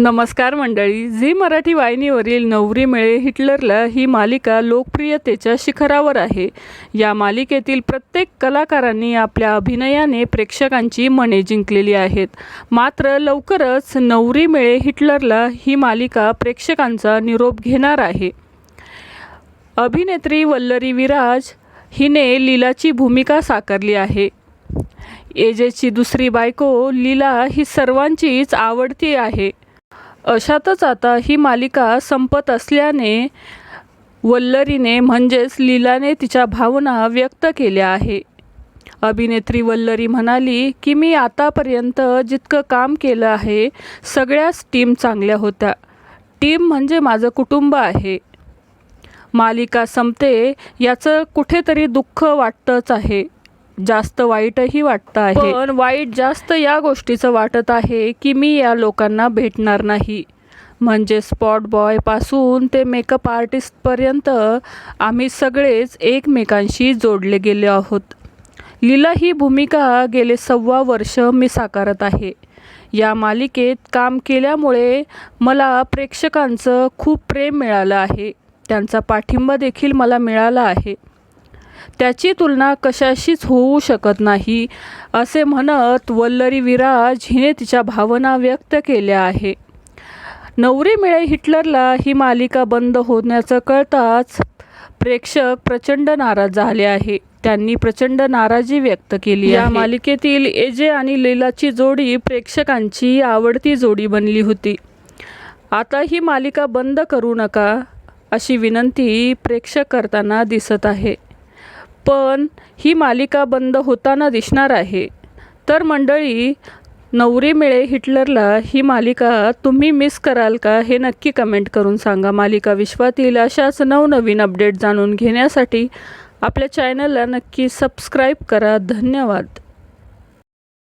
नमस्कार मंडळी. झी मराठी वाहिनीवरील नवरी मिळे हिटलरला ही मालिका लोकप्रियतेच्या शिखरावर आहे. या मालिकेतील प्रत्येक कलाकारांनी आपल्या अभिनयाने प्रेक्षकांची मने जिंकलेली आहेत. मात्र लवकरच नवरी मिळे हिटलरला ही मालिका प्रेक्षकांचा निरोप घेणार आहे. अभिनेत्री वल्लरी विराज हिने लीलाची भूमिका साकारली आहे. एजेची दुसरी बायको लीला ही सर्वांचीच आवडती आहे. अशातच आता ही मालिका संपत असल्याने वल्लरीने म्हणजेच लीलाने तिच्या भावना व्यक्त केल्या आहे. अभिनेत्री वल्लरी म्हणाली की मी आतापर्यंत जितकं काम केलं आहे सगळ्याच टीम चांगल्या होत्या. टीम म्हणजे माझं कुटुंब आहे. मालिका संपते याचं कुठेतरी दुःख वाटतंच आहे. जास्त वाईटही वाटतं आहे. पण वाईट जास्त या गोष्टीचं वाटत आहे की मी या लोकांना भेटणार नाही. म्हणजे स्पॉट बॉयपासून ते मेकअप आर्टिस्टपर्यंत आम्ही सगळेच एकमेकांशी जोडले गेले आहोत. लीला ही भूमिका गेले सव्वा वर्ष मी साकारत आहे. या मालिकेत काम केल्यामुळे मला प्रेक्षकांचं खूप प्रेम मिळालं आहे. त्यांचा पाठिंबा देखील मला मिळाला आहे. त्याची तुलना कशाशीच होऊ शकत नाही असे म्हणत वल्लरी विराज हिने तिच्या भावना व्यक्त केल्या आहे. नवरी मिळे हिटलरला ही मालिका बंद होण्याचं कळताच प्रेक्षक प्रचंड नाराज झाले आहे. त्यांनी प्रचंड नाराजी व्यक्त केली या मालिकेतील एजे आणि लीलाची जोडी प्रेक्षकांची आवडती जोडी बनली होती. आता ही मालिका बंद करू नका अशी विनंती प्रेक्षक करताना दिसत आहे. पण ही मालिका बंद होताना दिसणार आहे. तर मंडळी नवरी मिळे हिटलरला ही मालिका तुम्ही मिस कराल का हे नक्की कमेंट करून सांगा. मालिका विश्वातील अशाच नवनवीन अपडेट जाणून घेण्यासाठी आपल्या चॅनलला नक्की सबस्क्राईब करा. धन्यवाद.